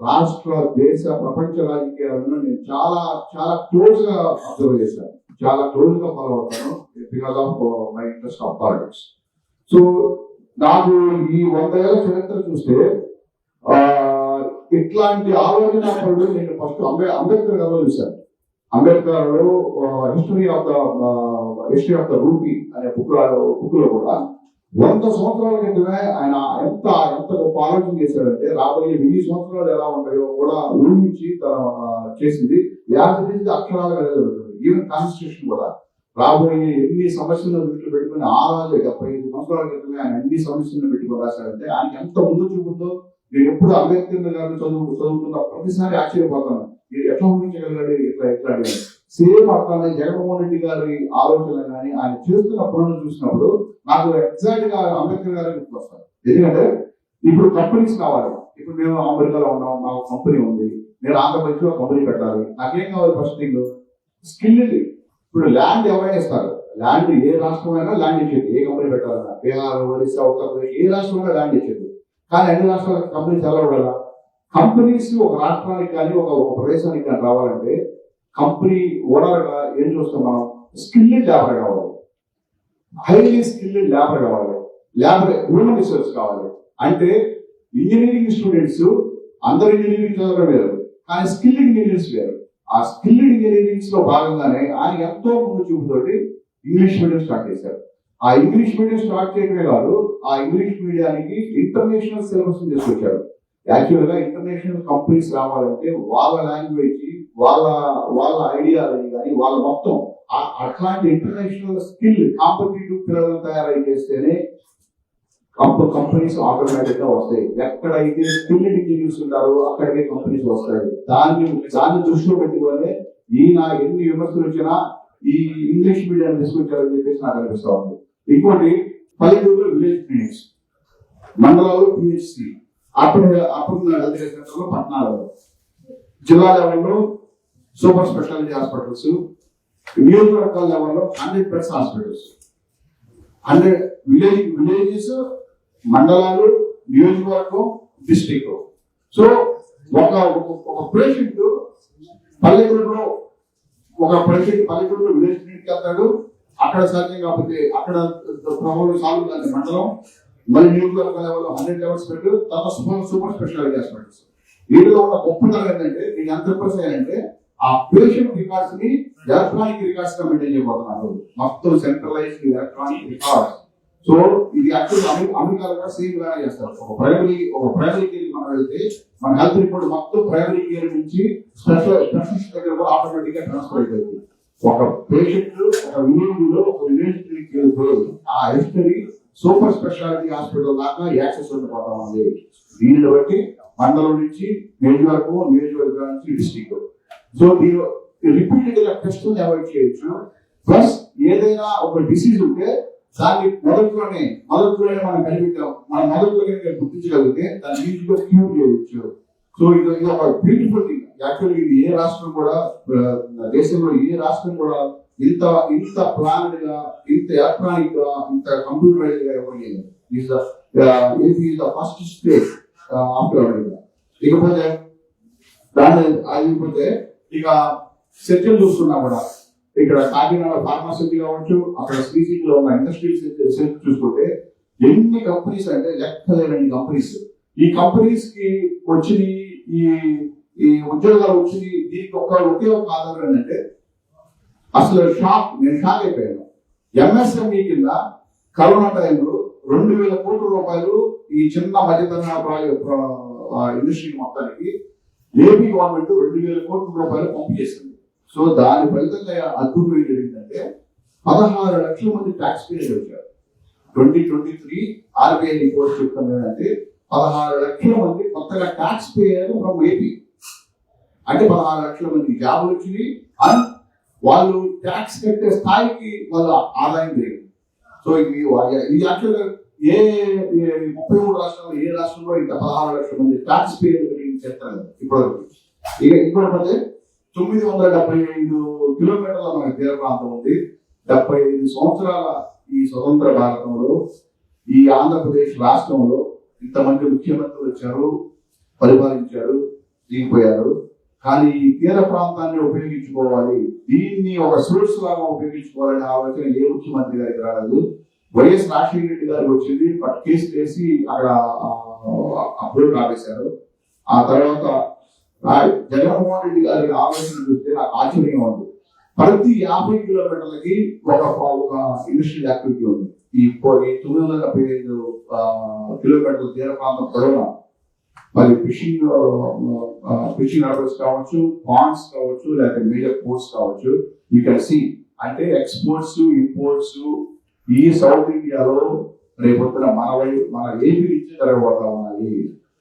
రాష్ట్ర దేశ ప్రపంచ రాజకీయాలను నేను చాలా చాలా క్లోజ్గా అబ్జర్వ్ చేశాను. చాలా క్లోజ్గా ఫాలో అవుతాను. Because of my interest of politics so నాకు ఈ వంద ఏళ్ళ చరిత్ర చూస్తే ఆ, ఇట్లాంటి ఆలోచన నేను ఫస్ట్ అంబే అంబేద్కర్ గారు చూశాను. Ambedkar history of the history of the rupee అనే బుక్ బుక్లో కూడా వంద సంవత్సరాల క్రితమే ఆయన ఎంత ఆలోచన చేశాడంటే రాబోయే వెయ్యి సంవత్సరాలు ఎలా ఉంటాయో కూడా ఊహించి తన చేసింది. యాజ్ అక్షరాలుగా జరుగుతుంది. ఈవెన్ కాన్స్టిట్యూషన్ కూడా. రాబోయే ఎన్ని సమస్యలను దృష్టిలో పెట్టుకుని ఆ రోజు డెబ్బై ఐదు సంవత్సరాల క్రితమే ఆయన ఎన్ని సమస్యలను పెట్టుకుని రాశాడంటే ఆయన ఎంత ముందు చూపుతో నేను ఎప్పుడు అంబేద్కర్ గారిని చదువు చదువుతున్న ప్రతిసారి ఆశ్చర్యపోతాను. ఇది ఎట్లా ఊహించగలిగాడు? ఇట్లా ఎట్లా సేమ్ అట్లానే జగన్మోహన్ రెడ్డి గారి ఆలోచనలు కానీ ఆయన చేస్తున్న పనులు చూసినప్పుడు నాకు ఎగ్జాక్ట్గా అంబేద్కర్ గారి గుర్తొస్తారు. ఎందుకంటే ఇప్పుడు కంపెనీస్ కావాలి. ఇప్పుడు మేము అమెరికాలో ఉన్నాం మాకు కంపెనీ ఉంది. నేను ఆంధ్రప్రదేశ్లో కంపెనీ పెట్టాలి. నాకేం కావాలి ఫస్ట్ థింగ్ స్కిల్ ఇప్పుడు ల్యాండ్ ఎవరైనా ఇస్తారు. ల్యాండ్ ఏ రాష్ట్రమైనా ల్యాండ్ ఇచ్చేది. ఏ కంపెనీ పెట్టాలన్నా? బీహార్ ఒరిస్సా ఉత్తరప్రదేశ్ ఏ రాష్ట్రమైనా ల్యాండ్ ఇచ్చేది. కానీ అన్ని రాష్ట్రాల కంపెనీస్ ఎలా ఉండాలా? కంపెనీస్ ఒక రాష్ట్రానికి కానీ ఒక ఒక ప్రదేశానికి కానీ రావాలంటే కంపెనీ ఓనర్ ఏం చూస్తాం మనం? స్కిల్ లేబర్ కావాలి. హైలీ స్కిల్ లేబర్ కావాలి. లేబర్ హ్యూమన్ రిసోర్స్ కావాలి. అంటే ఇంజనీరింగ్ స్టూడెంట్స్ అందరు ఇంజనీరింగ్ చదవడం వేరు కానీ స్కిల్డ్ ఇంజనీర్స్ వేరు. ఆ స్కిల్డ్ ఇంజనీరింగ్స్లో భాగంగానే ఆయన ఎంతో ముందు చూపుతోటి ఇంగ్లీష్ మీడియం స్టార్ట్ చేశారు. ఆ ఇంగ్లీష్ మీడియం స్టార్ట్ చేయడమే కాదు ఆ ఇంగ్లీష్ మీడియానికి ఇంటర్నేషనల్ సిలబస్ తీసుకొచ్చారు. యాక్చువల్గా ఇంటర్నేషనల్ కంపెనీస్ రావాలంటే వాళ్ళ లాంగ్వేజ్ వాళ్ళ వాళ్ళ ఐడియాలజీ కానీ వాళ్ళ మొత్తం అట్లాంటి ఇంటర్నేషనల్ స్కిల్ కాంపిటేటివ్ పిల్లలను తయారై చేస్తేనే కంపెనీస్ ఆటోమేటిక్గా వస్తాయి. ఎక్కడైతే స్కిల్ ఇంజనీర్స్ ఉంటారో అక్కడికే కంపెనీస్ వస్తాయి. దాన్ని దాన్ని దృష్టిలో పెట్టుకొని ఈయన ఎన్ని విమర్శలు వచ్చినా ఈ ఇంగ్లీష్ మీడియం తీసుకొచ్చారని చెప్పేసి నాకు అనిపిస్తా ఉంది. ఇంకోటి పల్లెటూరులో విలేజ్ క్లినిక్స్. మండలాలు పిహెచ్సి అప్పుడు అప్పుడు హెల్త్ కేర్ సెంటర్లో పట్టణాలలో జిల్లా లెవెల్లో సూపర్ స్పెషాలిటీ హాస్పిటల్స్. నియోజకవర్గాల లెవెల్లో hundred beds hospitals. Hundred village villages మండలాలు నియోజకవర్గం డిస్టిక్ సో ఒక ఒక- పేషెంట్ పల్లెటూరులో ఒక పేషెంట్ పల్లెటూరులో విలేజ్ క్లినిక్ వెళ్తాడు. అక్కడ సాధ్యం కాకపోతే అక్కడ ప్రభావం సాల్వ్ కాదు మండలం. మళ్ళీ నియోజకవర్గ లెవెల్లో హండ్రెడ్ లెవెల్స్ పెట్టు తర్వాత సూపర్ సూపర్ స్పెషాలిటీ హాస్పిటల్స్ వీటిలో ఉన్న గొప్పతనం ఏంటంటే నేను ఎంత ఇంప్రెస్ అయ్యానంటే ఆ పేషెంట్ రికార్డ్స్ని ఎలక్ట్రానిక్ రికార్డ్స్గా మెయింటైన్ చేయబోతున్నారు. మొత్తం సెంట్రలైజ్డ్ ఎలక్ట్రానిక్ రికార్డ్స్ సో ఇది యాక్చువల్ అమెరికాలో కూడా సేమ్ లాగా చేస్తారు. ఒక ప్రైమరీ ఒక ప్రైమరీ కేర్ మనం వెళ్తే మన హెల్త్ రిపోర్ట్ మొత్తం ప్రైమరీ కేర్ నుంచి స్పెషల్ స్పెషలిస్ట్ దగ్గర కూడా ఆటోమేటిక్గా ట్రాన్స్ఫర్ అయిపోయింది. ఒక పేషెంట్ ఒక విలేజ్లో ఒక విలేజ్ క్లినిక్ ఆ హిస్టరీ సూపర్ స్పెషాలిటీ హాస్పిటల్ దాకా యాక్సెస్ ఉండిపోతా ఉంది. దీన్ని బట్టి మండలం నుంచి నియోజకవర్గం నియోజకవర్గం నుంచి డిస్టిక్ సో దీని రిపీటెడ్గా టెస్ట్ అవాయిడ్ చేయొచ్చు. ప్లస్ ఏదైనా ఒక డిసీజ్ ఉంటే దాన్ని మొదట్లోనే మొదట్లోనే మనం కనిపెట్టాం. మన మొదట్లోనే కనుక గుర్తించగలిగితే దాన్ని ఈజీగా క్యూర్ చేయొచ్చు సో ఇది ఇది ఒక బ్యూటిఫుల్ థింగ్ యాక్చువల్లీ ఇది ఏ రాష్ట్రం కూడా దేశంలో ఏ రాష్ట్రం కూడా ఇంత ఇంత ప్లానెడ్గా ఇంత ఎలక్ట్రానిక్గా ఇంత కంప్యూటరైజ్గా ఇవ్వలేదు AP is the first state after America ఇకపోతే దాని అయిపోతే ఇక చర్చలు చూస్తున్నా కూడా ఇక్కడ కాకినాడ ఫార్మాసిటీ కావచ్చు అక్కడ శ్రీశైలంలో ఉన్న ఇండస్ట్రియల్ సెల్ఫ్ చూసుకుంటే ఎన్ని కంపెనీస్ అంటే లెక్కలేనన్ని కంపెనీస్ ఈ కంపెనీస్కి వచ్చిన ఈ ఈ ఉద్యోగాలు వచ్చి దీనికి ఒక ఒకే ఒక ఆధారం ఏంటంటే అసలు షాక్ నేను షాక్ అయిపోయాను. ఎంఎస్ఎంఈ కింద కరోనా టైంలో రెండు వేల కోట్ల రూపాయలు ఈ చిన్న మధ్యతరహా ఇండస్ట్రీ మొత్తానికి ఏపీ గవర్నమెంట్ రెండు వేల కోట్ల రూపాయలు పంపు చేసింది సో దాని ఫలితంగా అద్భుతం ఏం జరిగిందంటే పదహారు లక్షల మంది ట్యాక్స్ పేయర్ వచ్చారు twenty twenty three RBI report చెప్తుంది ఏంటంటే పదహారు లక్షల మంది కొత్తగా ట్యాక్స్ పేయర్ ఫ్రమ్ ఏపీ అంటే పదహారు లక్షల మంది జాబులు వచ్చింది. అండ్ వాళ్ళు ట్యాక్స్ కట్టే స్థాయికి వాళ్ళ ఆదాయం పెరిగింది. సో ఇది ఇది యాక్చువల్గా ఏ ముప్పై మూడు రాష్ట్రాల్లో ఏ రాష్ట్రంలో ఇంత పదహారు లక్షల మంది ట్యాక్స్ పేయర్ చేస్తారు ఇప్పుడు ఇక ఇంకోటి తొమ్మిది వందల డెబ్బై ఐదు కిలోమీటర్ల మన తీర ప్రాంతం ఉంది డెబ్బై ఐదు సంవత్సరాల ఈ స్వతంత్ర భారతంలో ఈ ఆంధ్రప్రదేశ్ రాష్ట్రంలో ఇంతమంది ముఖ్యమంత్రులు వచ్చారు పరిపాలించారు దిగిపోయారు కానీ ఈ తీర ప్రాంతాన్ని ఉపయోగించుకోవాలి దీన్ని ఒక సోర్స్ లాగా ఉపయోగించుకోవాలనే ఆలోచన ఏ ముఖ్యమంత్రి గారికి రాలేదు వైఎస్ రాజశేఖర రెడ్డి గారికి వచ్చింది కేసు వేసి అక్కడ అప్రూవ్ ఆపేశారు ఆ తర్వాత జగన్మోహన్ రెడ్డి గారి ఆలోచన చూస్తే నాకు ఆశ్చర్యంగా ఉంది. ప్రతి యాభై కిలోమీటర్లకి ఒక ఒక ఇండస్ట్రియల్ యాక్టివిటీ ఉంది. ఈ తొమ్మిది వందల డెబ్బై ఐదు కిలోమీటర్ల తీర ప్రాంతం పొడవునా మరి ఫిషింగ్ ఫిషింగ్ హార్బర్స్ కావచ్చు పాండ్స్ కావచ్చు లేకపోతే మేజర్ పోర్ట్స్ కావచ్చు. యూ కెన్ సి అంటే ఎక్స్పోర్ట్స్ ఇంపోర్ట్స్ ఈ సౌత్ ఇండియాలో రేపొద్దున మన వైపు మన ఏపీ నుంచి జరగబోతా ఉన్నాయి.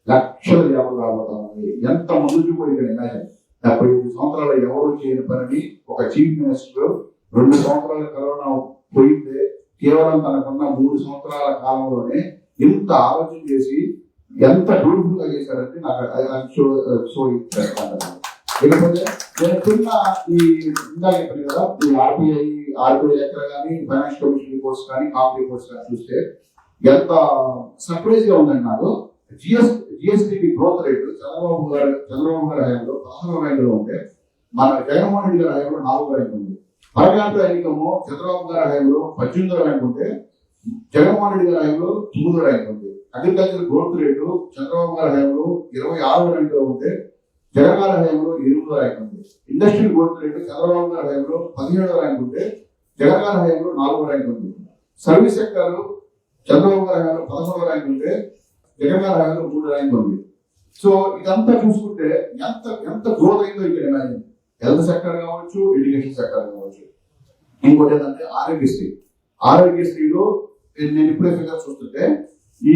లక్షల యాభై రాబోతా ఉంది ఎంత ముందుకు పోయి ఇమాజిన్ డెబ్బై ఐదు సంవత్సరాలు ఎవరు చేయని పనిని ఒక చీఫ్ మినిస్టర్ రెండు సంవత్సరాల కరోనా పోయితే కేవలం తనకున్న మూడు సంవత్సరాల కాలంలోనే ఇంత ఆలోచన చేసి ఎంత బ్యూటిఫుల్గా చేశారంటే నాకు సో లేకపోతే నేను చిన్న ఈ ఇందాక చెప్పాను కదా ఈ ఆర్బీఐ ఆర్బీఐ లెక్కలు కానీ ఫైనాన్స్ కమిషన్ రిపోర్ట్స్ కానీ కాప్ రిపోర్ట్స్ కానీ చూస్తే ఎంత సర్ప్రైజ్గా ఉందండి నాకు. GST GSDP growth rate Chandrababu garu Chandrababu గారి హయాంలో పదహారు ర్యాంకులో ఉంటే మన జగన్మోహన్ రెడ్డి గారి హయాంలో నాలుగు ర్యాంకు ఉంది. పరకాంత ఎన్నికము చంద్రబాబు గారి హయాంలో పద్దెనిమిదో ర్యాంకు ఉంటే జగన్మోహన్ రెడ్డి గారి హయాంలో తొమ్మిదో ర్యాంక్ ఉంది. అగ్రికల్చర్ గ్రోత్ రేటు చంద్రబాబు గారి హయాంలో ఇరవై ఆరో ర్యాంకులో ఉంటే జగన్ గారి హయాంలో ఎనిమిదో ర్యాంక్ ఉంది. ఇండస్ట్రియల్ గ్రోత్ రేటు చంద్రబాబు గారి హయాంలో పదిహేడో ర్యాంక్ ఉంటే జగన్ గారి హయాంలో నాలుగో ర్యాంక్ ఉంది. సర్వీస్ సెక్టర్ చంద్రబాబు గారి హయాంలో పదమూడో ర్యాంక్ ఉంటే జగన్ గారి మూడు ర్యాంక్ ఉంది సో ఇదంతా చూసుకుంటే ఎంత ఎంత గ్రోత్ అయిందో ఇక్కడ ఇమాజిన్ హెల్త్ సెక్టర్ కావచ్చు ఎడ్యుకేషన్ సెక్టర్ కావచ్చు. ఇంకోటి ఏంటంటే ఆరోగ్యశ్రీ ఆరోగ్యశ్రీలో నేను ఇప్పుడే ఫిగర్ చూస్తుంటే ఈ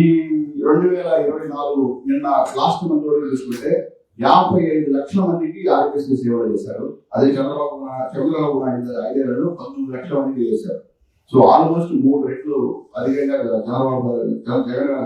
రెండు వేల ఇరవై నాలుగు నిన్న లాస్ట్ మంత్ వరకు చూసుకుంటే యాభై ఐదు లక్షల మందికి ఆరోగ్యశ్రీ సేవలు చేశారు. అదే చంద్రబాబు చంద్రబాబు నాయుడు ఐదేళ్ళలో పంతొమ్మిది లక్షల మందికి చేశారు. సో ఆల్మోస్ట్ మూడు రెట్లు అధికంగా చంద్రబాబు జగన్ గారి